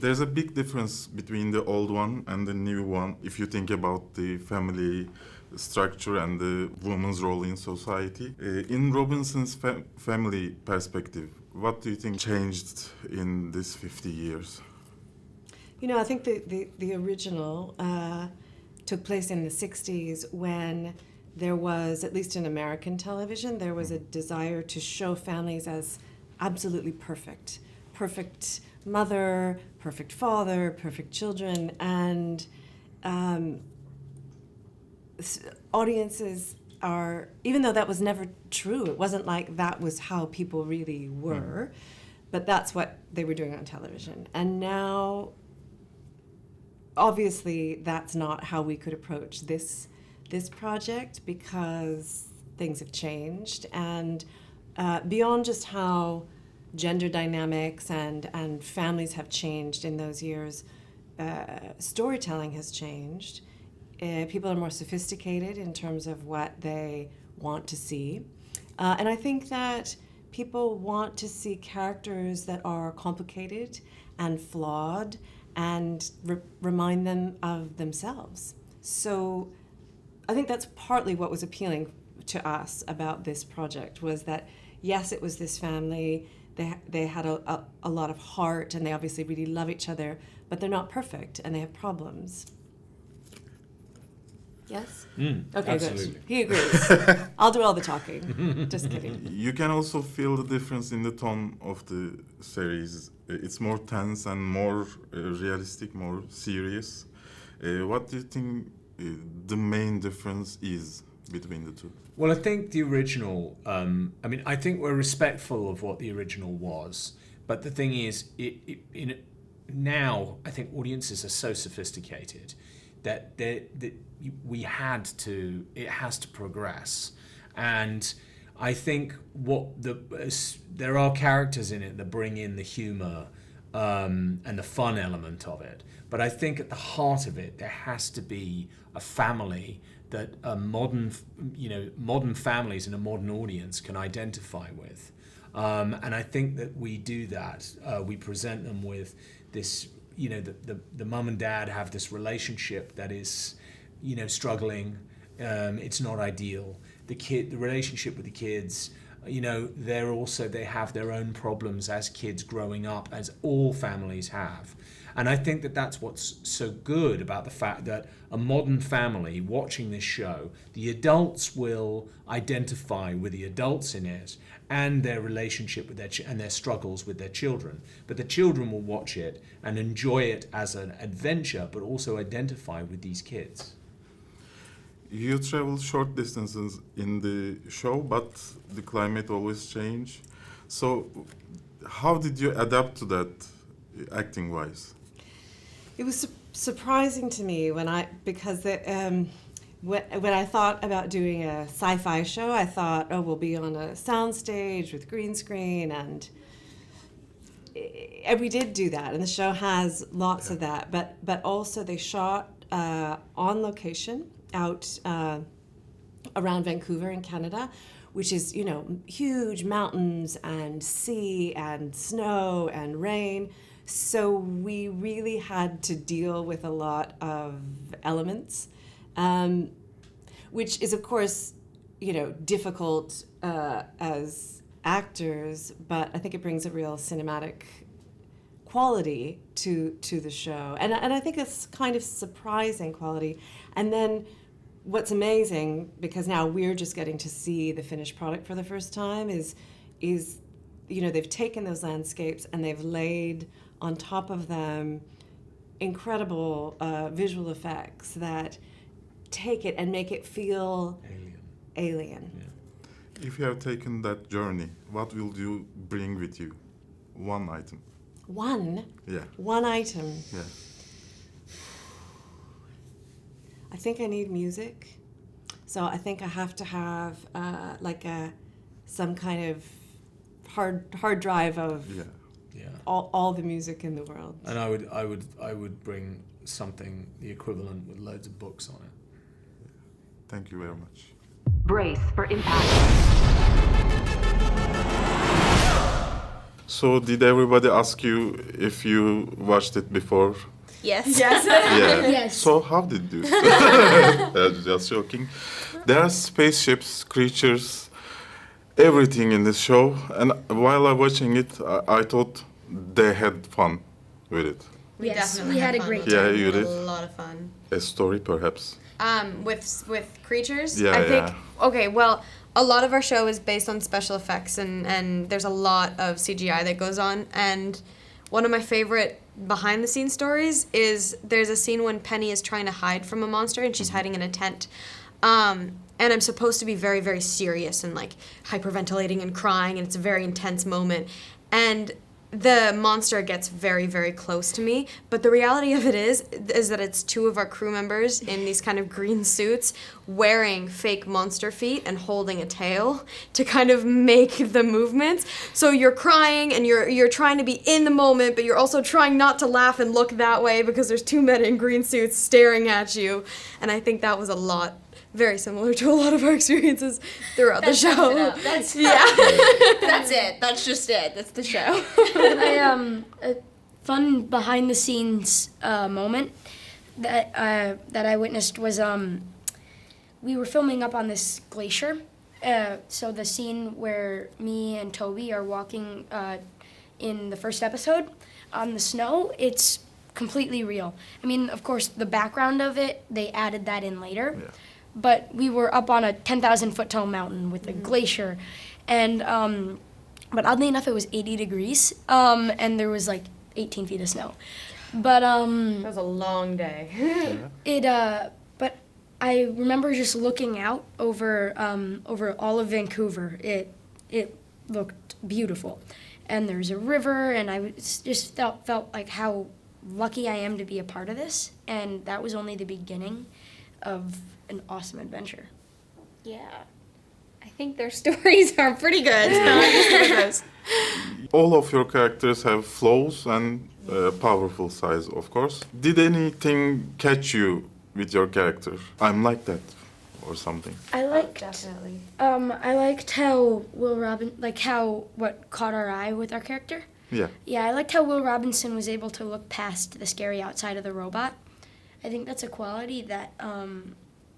There's a big difference between the old one and the new one if you think about the family structure and the woman's role in society. Uh, in Robinson's fa- family perspective, what do you think changed in these 50 years? You know, I think the, the, the original uh, took place in the 60s when there was, at least in American television, there was a desire to show families as absolutely perfect. Perfect mother, perfect father, perfect children, and um, audiences are, even though that was never true, it wasn't like that was how people really were, but that's what they were doing on television. And now obviously that's not how we could approach this this project because things have changed and uh, beyond just how gender dynamics and and families have changed in those years uh, storytelling has changed uh, people are more sophisticated in terms of what they want to see uh, and i think that people want to see characters that are complicated and flawed and re- remind them of themselves. So I think that's partly what was appealing to us about this project was that yes, it was this family. They, they had a, a, a lot of heart and they obviously really love each other, but they're not perfect and they have problems. Yes? Mm, Okay, absolutely. good. He agrees. I'll do all the talking. Just kidding. You can also feel the difference in the tone of the series. It's more tense and more uh, realistic, more serious. Uh, what do you think uh, the main difference is between the two? Well, I think the original. Um, I mean, I think we're respectful of what the original was, but the thing is, it, it, in now I think audiences are so sophisticated that they, that we had to. It has to progress, and I think what the s- there are characters in it that bring in the humor um, and the fun element of it. But I think at the heart of it, there has to be a family that a modern, you know, modern families and a modern audience can identify with. Um, and I think that we do that. Uh, we present them with this, you know, the, the, the mum and dad have this relationship that is, you know, struggling. Um, it's not ideal. The kid, the relationship with the kids, you know, they're also they have their own problems as kids growing up, as all families have. And I think that that's what's so good about the fact that a modern family watching this show, the adults will identify with the adults in it and their relationship with their ch- and their struggles with their children. But the children will watch it and enjoy it as an adventure, but also identify with these kids. You travel short distances in the show, but the climate always change. So, how did you adapt to that, uh, acting wise? It was su- surprising to me when I because the, um, when, when I thought about doing a sci-fi show, I thought, oh, we'll be on a soundstage with green screen, and and we did do that, and the show has lots of that. But but also they shot uh, on location out uh, around Vancouver in Canada, which is you know huge mountains and sea and snow and rain. So we really had to deal with a lot of elements, um, which is of course you know difficult uh, as actors, but I think it brings a real cinematic quality to to the show, and and I think it's kind of surprising quality. And then what's amazing because now we're just getting to see the finished product for the first time is is you know they've taken those landscapes and they've laid on top of them incredible uh, visual effects that take it and make it feel Alien. alien. If you have taken that journey, what will you bring with you? One item. One Yeah, one item. yeah. I think I need music. So I think I have to have uh, like a some kind of hard hard drive of Yeah. Yeah. all, all the music in the world. And I would, I would, I would bring something the equivalent with loads of books on it. Thank you very much. Brace for impact. So did everybody ask you if you watched it before? Yes. Yes. Yeah. Yes. So how did you? Uh, Just joking. There are spaceships, creatures, everything in this show, and while I watching it, I, I thought they had fun with it. We Yes, definitely we had, had a great with Yeah, you did. A lot of fun. A story, perhaps. Um, with with creatures. Yeah, I think. yeah. Okay, well, a lot of our show is based on special effects, and and there's a lot of CGI that goes on. And one of my favorite behind the scenes stories is there's a scene when Penny is trying to hide from a monster, and she's hiding in a tent. Um, and I'm supposed to be very, very serious and like hyperventilating and crying, and it's a very intense moment. And the monster gets very, very close to me. But the reality of it is, is that it's two of our crew members in these kind of green suits wearing fake monster feet and holding a tail to kind of make the movements. So you're crying and you're you're trying to be in the moment, but you're also trying not to laugh and look that way because there's two men in green suits staring at you. And I think that was a lot very similar to a lot of our experiences throughout the show. That's Yeah. That's it. That's just it. That's the show. I, um, a fun behind the scenes uh, moment that uh, that I witnessed was um, we were filming up on this glacier. Uh, so the scene where me and Toby are walking uh, in the first episode on the snow, it's completely real. I mean, of course, the background of it they added that in later, Yeah. But we were up on a ten thousand foot tall mountain with a glacier, and um, but oddly enough, it was 80 degrees, um, and there was like 18 feet of snow. But um, That was a long day. it, uh, but I remember just looking out over um, over all of Vancouver. It it looked beautiful, and there's a river, and I just felt felt like how lucky I am to be a part of this, and that was only the beginning of an awesome adventure. yeah. I think their stories are pretty good. All of your characters have flaws and uh, powerful sides, of course. Did anything catch you with your character? I'm like that, or something. I liked Definitely. um, I liked how Will Robin like how what caught our eye with our character. Yeah. Yeah, I liked how Will Robinson was able to look past the scary outside of the robot. I think that's a quality that um,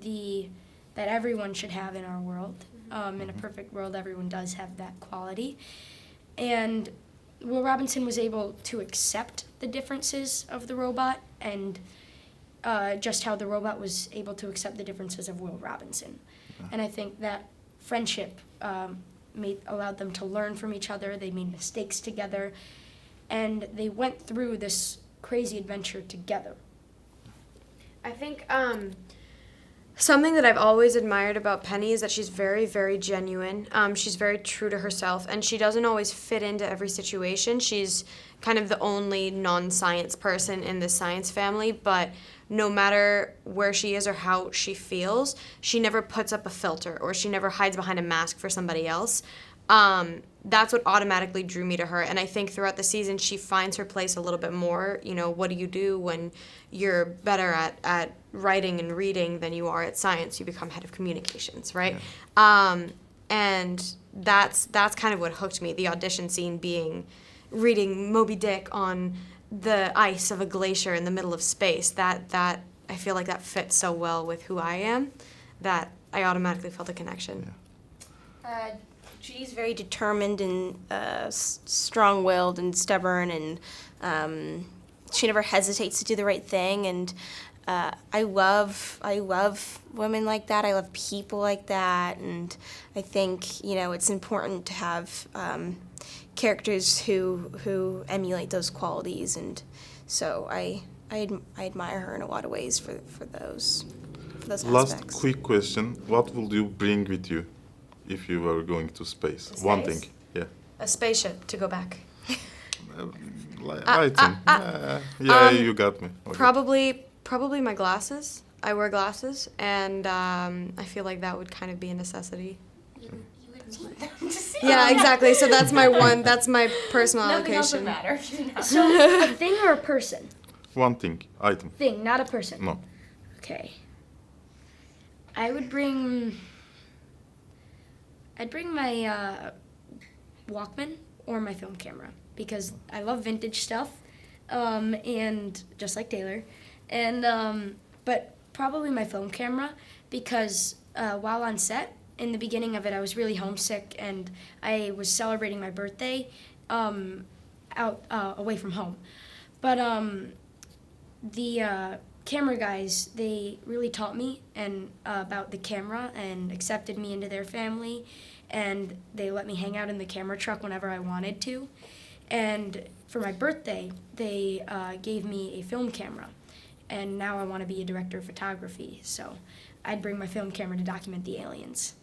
the that everyone should have in our world. Um, in a perfect world, everyone does have that quality, and Will Robinson was able to accept the differences of the robot and uh, just how the robot was able to accept the differences of Will Robinson. And I think that friendship um, made allowed them to learn from each other. They made mistakes together, and they went through this crazy adventure together. I think um, something that I've always admired about Penny is that she's very, very genuine. Um, she's very true to herself, and she doesn't always fit into every situation. She's kind of the only non science person in the science family, but no matter where she is or how she feels, she never puts up a filter or she never hides behind a mask for somebody else. Um, that's what automatically drew me to her. And I think throughout the season, she finds her place a little bit more. You know, what do you do when you're better at, at writing and reading than you are at science? You become head of communications, right? Um, and that's that's kind of what hooked me. The audition scene being reading Moby Dick on the ice of a glacier in the middle of space. That that I feel like that fits so well with who I am that I automatically felt a connection. Uh, she's very determined and uh, s- strong-willed and stubborn, and um, she never hesitates to do the right thing. And uh, I love, I love women like that. I love people like that, and I think you know it's important to have um, characters who who emulate those qualities. And so I, I, ad- I admire her in a lot of ways for for those, for those Last aspects. quick question: What would you bring with you if you were going to space? One thing. Yeah. A spaceship to go back. Li- Uh, item. uh, Uh, yeah, um, you got me. Okay. Probably probably my glasses. I wear glasses, and um, I feel like that would kind of be a necessity. Yeah, exactly. So that's my one. That's my personal allocation. matter if you know. So, a thing or a person? One thing. Item. Thing, not a person. No. Okay. I would bring. I'd bring my uh, Walkman or my film camera because I love vintage stuff, um, and just like Taylor, and um, but probably my film camera because uh, while on set in the beginning of it, I was really homesick and I was celebrating my birthday um, out uh, away from home, but um, the uh, camera guys they really taught me and uh, about the camera and accepted me into their family and they let me hang out in the camera truck whenever i wanted to and for my birthday they uh, gave me a film camera and now i want to be a director of photography so i'd bring my film camera to document the aliens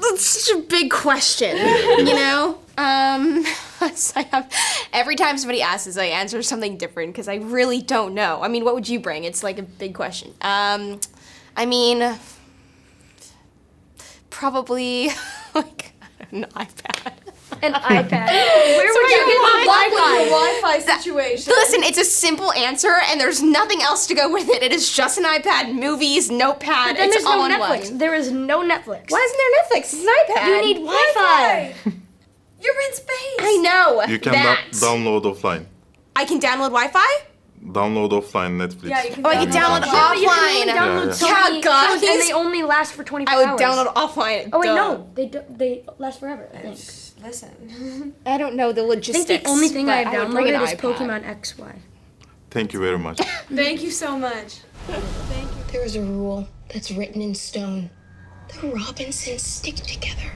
That's such a big question, you know? Um, I have, every time somebody asks I answer something different because I really don't know. I mean, what would you bring? It's like a big question. Um, I mean, probably like an iPad. An iPad. Where would you get Wi-Fi? Wi-Fi situation. Listen, it's a simple answer, and there's nothing else to go with it. It is just an iPad, movies, notepad. but then it's there's all no in netflix one. there is no netflix Why isn't there Netflix? It's an iPad. you need wi-fi You're in space. I know. You can that. da- download offline. I can download Wi-Fi. Download offline Netflix. Yeah, you can Oh, I can download Yeah, Yeah, but you can only download Yeah, so yeah. many Yeah, God, shows, and he's- they only last for 24 I would hours. download offline. Oh wait, Duh. no, they do, they last forever. I think. Listen. I don't know the I logistics. think the only thing but I would bring an downloaded is iPad. Pokemon XY. Thank you very much. Thank you so much. There is a rule that's written in stone. The Robinsons stick together.